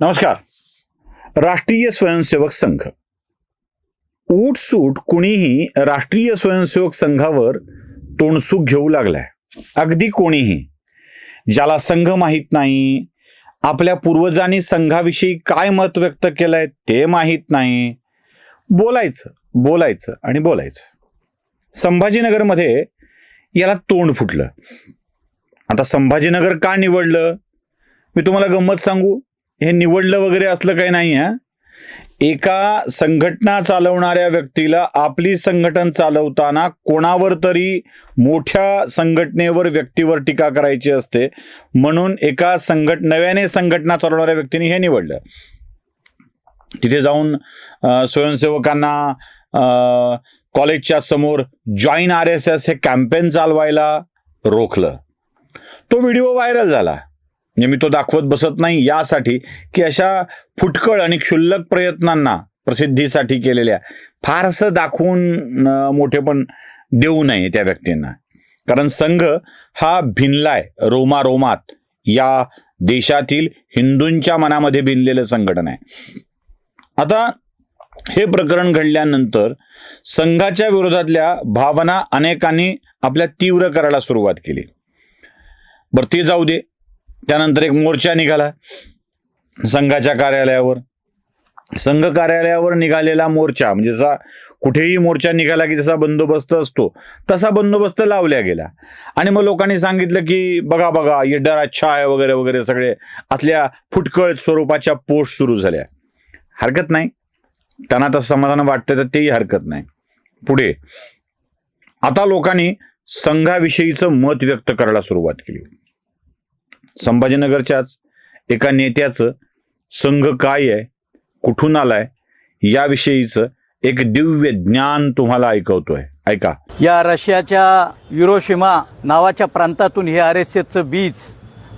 नमस्कार. राष्ट्रीय स्वयंसेवक संघ. सूट कुणीही राष्ट्रीय स्वयंसेवक संघावर तोंडसूक घेऊ लागलाय. अगदी कोणीही. ज्याला संघ माहीत नाही आपल्या पूर्वजांनी संघाविषयी काय मत व्यक्त केलंय ते माहीत नाही. बोलायचं बोलायचं आणि बोलायचं. संभाजीनगरमध्ये याला तोंड फुटलं. आता संभाजीनगर का निवडलं? मी तुम्हाला गंमत सांगू? हे निवडलं वगैरे असलं काही नाही आहे एका संघटना चालवणाऱ्या व्यक्तीला आपली संघटन चालवताना कोणावर तरी मोठ्या संघटनेवर व्यक्तीवर टीका करायची असते म्हणून एका संघट नव्याने संघटना चालवणाऱ्या व्यक्तीने हे निवडलं. तिथे जाऊन स्वयंसेवकांना कॉलेजच्या समोर जॉईन आर एस एस हे कॅम्पेन चालवायला रोखलं. तो व्हिडिओ व्हायरल झाला. म्हणजे मी तो दाखवत बसत नाही यासाठी की अशा फुटकळ आणि क्षुल्लक प्रयत्नांना प्रसिद्धीसाठी केलेल्या फारसं दाखवून मोठे मोठेपण देऊ नये त्या व्यक्तींना. कारण संघ हा भिनलाय रोमारोमात. या देशातील हिंदूंच्या मनामध्ये भिनलेलं संघटन आहे. आता हे प्रकरण घडल्यानंतर संघाच्या विरोधातल्या भावना अनेकांनी आपल्या तीव्र करायला सुरुवात केली. बरं ते जाऊ दे. त्यानंतर एक मोर्चा निघाला संघाच्या कार्यालयावर. संघ कार्यालयावर निघालेला मोर्चा म्हणजे जसा कुठेही मोर्चा निघाला की जसा बंदोबस्त असतो तसा बंदोबस्त लावल्या गेला. आणि मग लोकांनी सांगितलं की बघा बघा ये डर अच्छा आहे वगैरे वगैरे सगळे असल्या फुटकळ स्वरूपाच्या पोस्ट सुरू झाल्या. हरकत नाही. त्यांना तसं समाधान वाटतं तर तेही हरकत नाही. पुढे. आता लोकांनी संघाविषयीचं मत व्यक्त करायला सुरुवात केली. संभाजीनगरच्याच एका नेत्याचं संघ काय आहे कुठून आलाय याविषयीचं एक दिव्य ज्ञान तुम्हाला ऐकवतोय. ऐका. या रशियाच्या युरोशिमा नावाच्या प्रांतातून हे आर एस एसचं बीज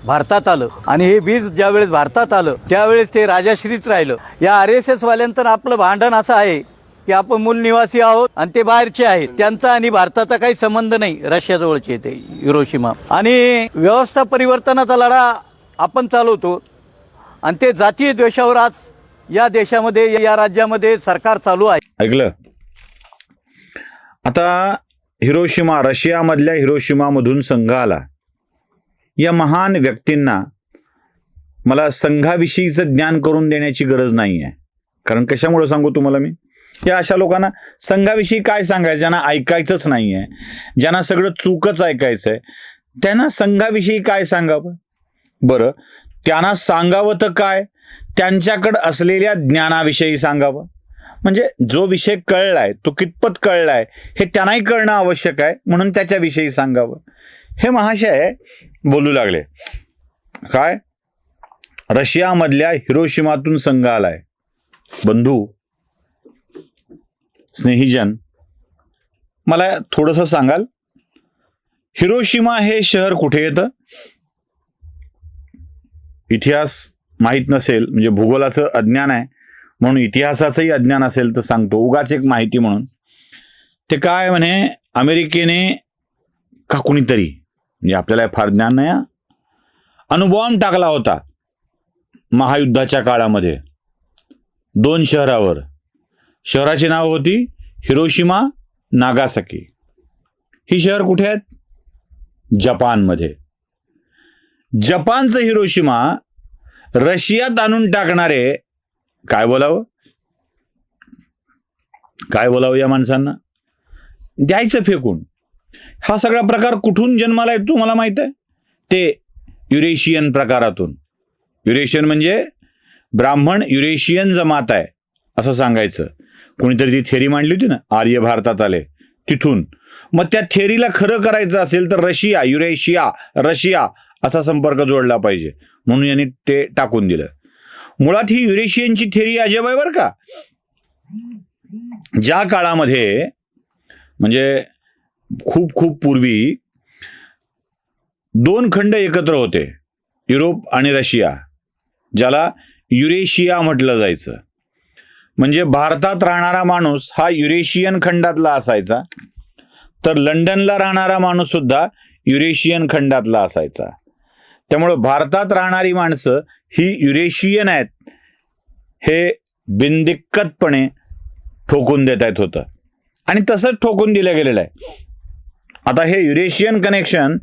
भारतात आलं. आणि हे बीज ज्यावेळेस भारतात आलं त्यावेळेस ते राजाश्रीच राहिलं. या आर एस एस वाल्यांतर आपलं भांडण असं आहे की आपण मूल निवासी आहोत आणि ते बाहेरचे आहेत. त्यांचा आणि भारताचा काही संबंध नाही रशियाजवळचे ते युरोशिमा आणि व्यवस्था परिवर्तनाचा लढा आपण चालवतो. आणि ते जातीय द्वेषावर आज या देशामध्ये या राज्यामध्ये सरकार चालू आहे. ऐकलं? आता हिरोशिमा रशियामधल्या हिरोशिमामधून संघ आला. या महान व्यक्तींना मला संघाविषयीचं ज्ञान करून देण्याची गरज नाही आहे कारण कशामुळे सांगू तुम्हाला मी? या अशा लोकांना संघाविषयी काय सांगायचं? ज्यांना ऐकायचंच नाही आहे ज्यांना सगळं चूकच ऐकायचं आहे त्यांना संघाविषयी काय सांगावं? बरं त्यांना सांगावं तर काय? त्यांच्याकडं असलेल्या ज्ञानाविषयी सांगावं? म्हणजे जो विषय कळलाय तो कितपत कळलाय हे त्यांनाही कळणं आवश्यक आहे म्हणून त्याच्याविषयी सांगावं. हे महाशय बोलू लागले. काय? रशियामधल्या हिरोशिमातून संघ आलाय. बंधू स्नेहीजन मला थोडंसं सांगाल? हिरोशिमा हे शहर कुठे येतं? इतिहास माहीत नसेल म्हणजे भूगोलाचं अज्ञान आहे म्हणून इतिहासाचंही अज्ञान असेल तर सांगतो. उगाच एक माहिती म्हणून. ते काय म्हणे अमेरिकेने का कुणीतरी म्हणजे आपल्याला फार ज्ञान नाही हा. अणुबॉम्ब टाकला होता महायुद्धाच्या काळामध्ये. दोन शहरावर. शहराची नाव होती हिरोशिमा नागासाकी. ही शहर कुठे आहेत? जपानमध्ये. जपानचं हिरोशिमा रशियात आणून टाकणारे काय बोलावं? काय बोलावं या माणसांना? द्यायचं फेकून. हा सगळा प्रकार कुठून जन्माला येतो मला माहीत आहे? ते युरेशियन प्रकारातून. युरेशियन म्हणजे ब्राह्मण युरेशियन जमात आहे असं सांगायचं. कोणीतरी ती थेरी मांडली होती ना आर्य भारतात आले तिथून. मग त्या थेरीला खरं करायचं असेल तर रशिया युरेशिया रशिया असा संपर्क जोडला पाहिजे म्हणून यांनी ते टाकून दिलं. मुळात ही युरेशियनची थेरी अजब आहे बरं का. ज्या काळामध्ये म्हणजे खूप खूप पूर्वी दोन खंड एकत्र होते युरोप आणि रशिया ज्याला युरेशिया म्हटलं जायचं. म्हणजे भारतात राहणारा माणूस हा युरेशियन खंडातला असायचा. तर लंडनला राहणारा माणूस सुद्धा युरेशियन खंडातला असायचा. त्यामुळं भारतात राहणारी माणसं ही युरेशियन आहेत हे बिनदिक्कतपणे ठोकून देत आहेत होतं. आणि तसंच ठोकून दिलं गेलेलं आहे. आता हे युरेशियन कनेक्शन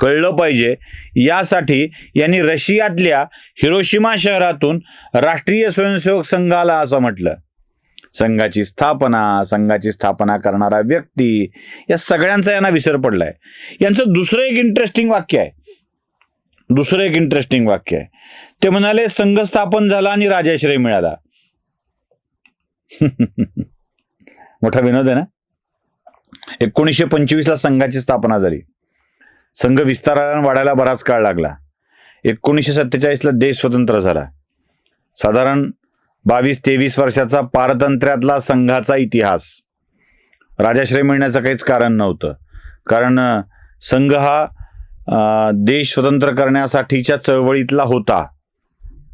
कळलं पाहिजे. यासाठी यांनी रशियातल्या हिरोशिमा शहरातून राष्ट्रीय स्वयंसेवक संघाला असं म्हटलं. संघाची स्थापना संघाची स्थापना करणारा व्यक्ती या सगळ्यांचा यांना विसर पडलाय. यांचं दुसरं एक इंटरेस्टिंग वाक्य आहे. दुसरं एक इंटरेस्टिंग वाक्य आहे. ते म्हणाले संघ स्थापन झाला आणि राजाश्रय मिळाला. मोठा विनोद आहे ना? एकोणीसशे पंचवीसला संघाची स्थापना झाली. संघ विस्ताराला वाढायला बराच काळ लागला. एकोणीसशे सत्तेचाळीसला देश स्वतंत्र झाला. साधारण बावीस तेवीस वर्षाचा पारतंत्र्यातला संघाचा इतिहास. राजाश्रय मिळण्याचं काहीच कारण नव्हतं. कारण संघ हा देश स्वतंत्र करण्यासाठीच्या चळवळीतला होता.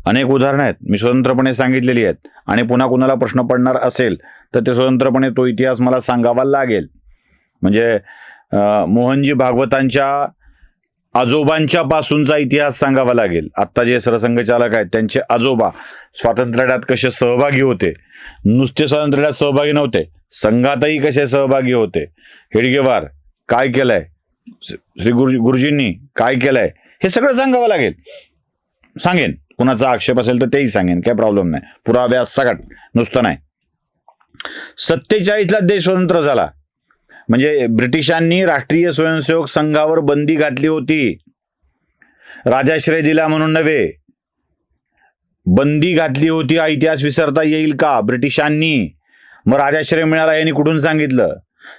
अनेक उदाहरणं आहेत. मी स्वतंत्रपणे सांगितलेली आहेत. आणि पुन्हा कुणाला प्रश्न पडणार असेल तर ते स्वतंत्रपणे तो इतिहास मला सांगावा लागेल. म्हणजे मोहनजी भागवतांच्या आजोबांच्या पासूनचा इतिहास सांगावा लागेल. आत्ता जे सरसंघचालक आहेत त्यांचे आजोबा स्वातंत्र्यात कसे सहभागी होते? नुसते स्वातंत्र्यात सहभागी नव्हते. संघातही कसे सहभागी होते? हेडगेवार काय केलंय? श्री गुरुजी गुरुजींनी काय केलंय? हे सगळं सांगावं लागेल. सांगेन. कुणाचा आक्षेप असेल तर तेही सांगेन. काय प्रॉब्लेम नाही. पुराव्यास सगट नुसतं नाही. सत्तेचाळीसला देश स्वतंत्र झाला. म्हणजे ब्रिटिशांनी राष्ट्रीय स्वयंसेवक संघावर बंदी घातली होती. राजाश्रय दिला म्हणून नव्हे. बंदी घातली होती हा इतिहास विसरता येईल का? ब्रिटिशांनी. मग राजाश्रय मिळाला यांनी कुठून सांगितलं?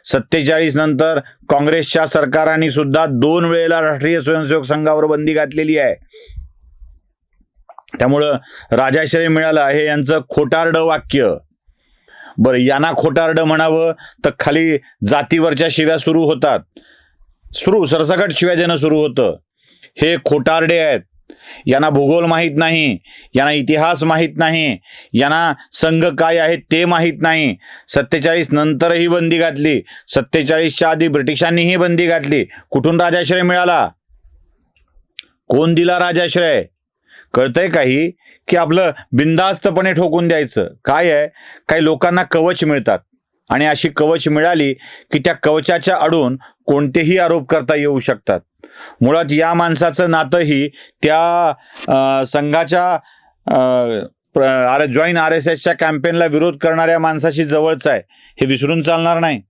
सत्तेचाळीस नंतर काँग्रेसच्या सरकारांनी सुद्धा दोन वेळेला राष्ट्रीय स्वयंसेवक संघावर बंदी घातलेली आहे. त्यामुळं राजाश्रय मिळाला हे यांचं खोटारडं वाक्य. बरं यांना खोटारडं म्हणावं तर खाली जातीवरच्या शिव्या सुरू होतात. सुरू सरसकट शिव्या देणं सुरू होतं. हे खोटारडे आहेत. यांना भूगोल माहीत नाही यांना इतिहास माहीत नाही यांना संघ काय आहे ते माहीत नाही. सत्तेचाळीस नंतरही बंदी घातली. सत्तेचाळीसच्या आधी ब्रिटिशांनीही बंदी घातली. कुठून राजाश्रय मिळाला? कोण दिला राजाश्रय? कळतंय काही? की आपलं बिंदास्तपणे ठोकून द्यायचं. काय आहे? काही लोकांना कवच मिळतात. आणि अशी कवच मिळाली की त्या कवचाच्या आडून कोणतेही आरोप करता येऊ शकतात. मुळात या माणसाचं नातंही त्या संघाच्या आर जॉईन आर एस एसच्या कॅम्पेनला विरोध करणाऱ्या माणसाशी जवळचं आहे. हे विसरून चालणार नाही.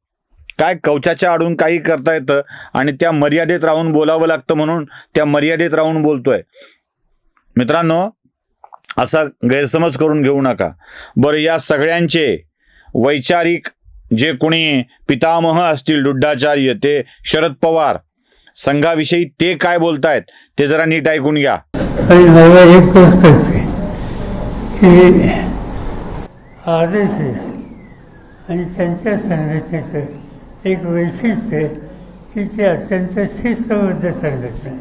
काय कवचाच्या आडून काही करता येतं आणि त्या मर्यादेत राहून बोलावं लागतं म्हणून त्या मर्यादेत राहून बोलतोय. मित्रांनो असा गैरसमज करून घेऊ नका. बरं या सगळ्यांचे वैचारिक जे कोणी पितामह असतील डुड्डाचार्य ते शरद पवार संघाविषयी ते काय बोलतायत ते जरा नीट ऐकून घ्या. एक गोष्ट असते की आर एस एस आणि त्यांच्या संघटनेचं एक वैशिष्ट्य आहे की ते अत्यंत शिस्तबद्ध संघटना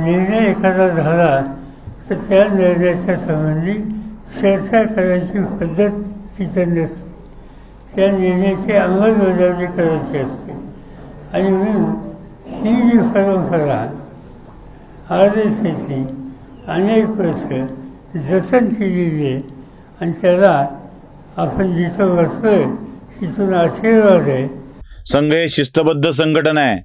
निर्णय एखादा झाला तर त्या निर्णयाच्या संबंधी चर्चा करायची पद्धत तिथं नसते त्या निर्णयाची अंमलबजावणी करायची असते. आणि म्हणून ही जी परंपरा आर अनेक वर्ष जतन केलेली आहे आणि त्याला आपण जिथं बसलोय तिथून आशीर्वाद आहे. संघ हे शिस्तबद्ध संघटन आहे.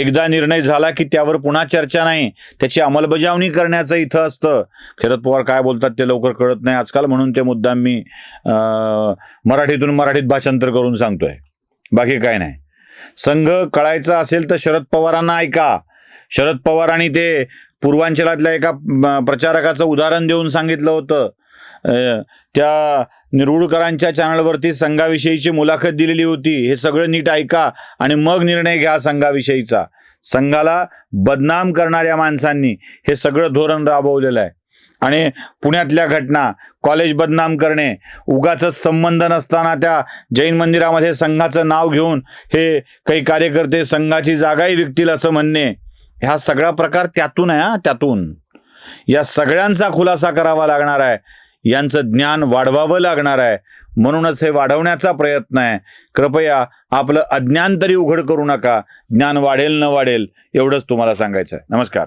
एकदा निर्णय झाला की त्यावर पुन्हा चर्चा नाही. त्याची अंमलबजावणी करण्याचं इथं असतं. खरद पवार काय बोलतात ते लवकर कळत नाही. आजकाल म्हणून ते मुद्दाम मी मराठीतून मराठीत भाषांतर करून सांगतोय. बाकी काय नाही. संघ कळायचा असेल तर शरद पवारांना ऐका. शरद पवारांनी ते पूर्वांचलातल्या एका प्रचारकाचं उदाहरण देऊन सांगितलं होतं. त्या निरुळकरांच्या चॅनलवरती संघाविषयीची मुलाखत दिलेली होती. हे सगळं नीट ऐका आणि मग निर्णय घ्या संघाविषयीचा. संघाला बदनाम करणाऱ्या माणसांनी हे सगळं धोरण राबवलेलं आहे. आणि पुण्यातल्या घटना कॉलेज बदनाम करणे उगाच संबंध नसताना त्या जैन मंदिरामध्ये संघाचं नाव घेऊन हे काही कार्यकर्ते संघाची जागाही विकतील असं म्हणणे ह्या सगळा प्रकार त्यातून आहे हा त्यातून. या सगळ्यांचा खुलासा करावा लागणार आहे. यांचं ज्ञान वाढवावं लागणार आहे. म्हणूनच हे वाढवण्याचा प्रयत्न आहे. कृपया आपलं अज्ञान तरी उघड करू नका. ज्ञान वाढेल न वाढेल एवढंच तुम्हाला सांगायचं आहे. नमस्कार.